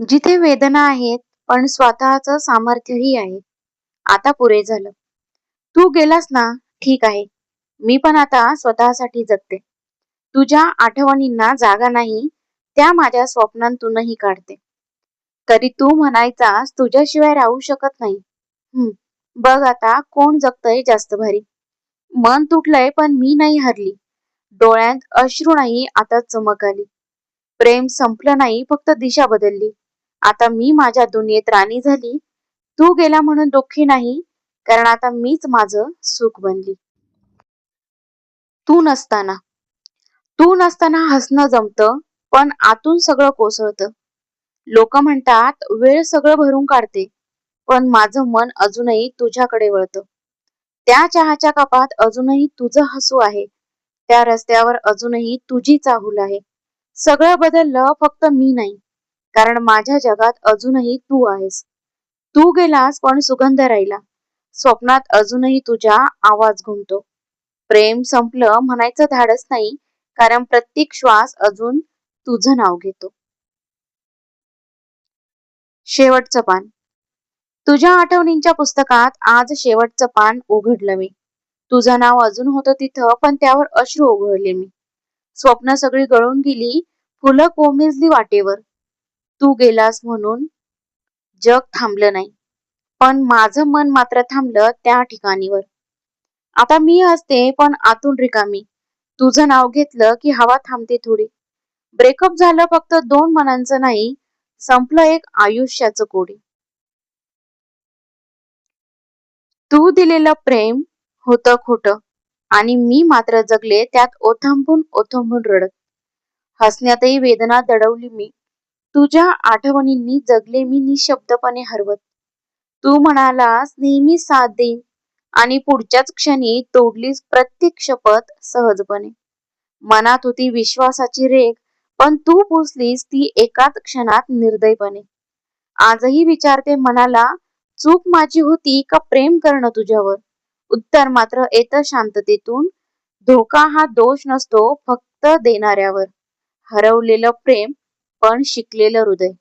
जिथे वेदना आहेत पण स्वतःच सामर्थ्यही आहे. आता पुरे झालं. तू गेलास ना ठीक आहे. मी पण आता स्वतःसाठी जगते. तुझ्या आठवणींना जागा नाही त्या माझ्या स्वप्नांतूनही काढते. तरी तू म्हणायचास तुझ्याशिवाय राहू शकत नाही. हम्म बघ आता कोण जगतय जास्त भारी. मन तुटलंय पण मी नाही हरली. डोळ्यात अश्रू नाही आता चमक आली. प्रेम संपलं नाही फक्त दिशा बदलली. आता मी माझ्या दुनियेत राणी झाली. तू गेला म्हणून दुःखी नाही कारण आता मीच माझं सुख बनली. तू नसताना. तू नसताना हसणं जमतं पण आतून सगळं कोसळतं. लोक म्हणतात वेळ सगळं भरून काढते पण माझं मन अजूनही तुझ्याकडे वळतं. त्या चहाच्या कपात अजूनही तुझं हसू आहे. त्या रस्त्यावर अजूनही तुझी चाहूल आहे. सगळं बदललं फक्त मी नाही. कारण माझ्या जगात अजूनही तू आहेस. तू गेलास पण सुगंध राहिला. स्वप्नात अजूनही तुझा आवाज घुमतो. प्रेम संपलं म्हणायचं धाडस नाही कारण प्रत्येक श्वास अजून तुझं नाव घेतो. शेवटचं पान. तुझ्या आठवणींच्या पुस्तकात आज शेवटचं पान उघडलं मी. तुझं नाव अजून होतं तिथं पण त्यावर अश्रू उघडले मी. स्वप्न सगळी गळून गेली फुलं कोमेजली वाटेवर. तू गेलास म्हणून जग थांबलं नाही. पण माझं मन मात्र थांबलं त्या ठिकाणीवर. आता मी असते पण आतून रिकामी. तुझं नाव घेतलं की हवा थांबते थोडी. ब्रेकअप झालं फक्त दोन मनांचं नाही संपलं एक आयुष्याचं कोडी. तू दिलेलं प्रेम होतं खोट आणि मी मात्र जगले त्यात ओथंबून ओथंबून रडत. हसण्यातही वेदना दडवली मी. तुझ्या आठवणींनी जगले मी निशब्दपणे हरवत. तू म्हणालास नेहमी साथ देईन आणि पुढच्याच क्षणी तोडलीस प्रत्येक शपथ सहजपणे. मनात होती विश्वासाची रेख पण तू पुसलीस ती एकाच क्षणात निर्दयपणे. आजही विचारते मनाला चूक माझी होती का प्रेम करणं तुझ्यावर? उत्तर मात्र येतं शांततेतून. धोका हा दोष नसतो फक्त देणाऱ्यावर. हरवलेलं प्रेम पण शिकलेलं हृदय.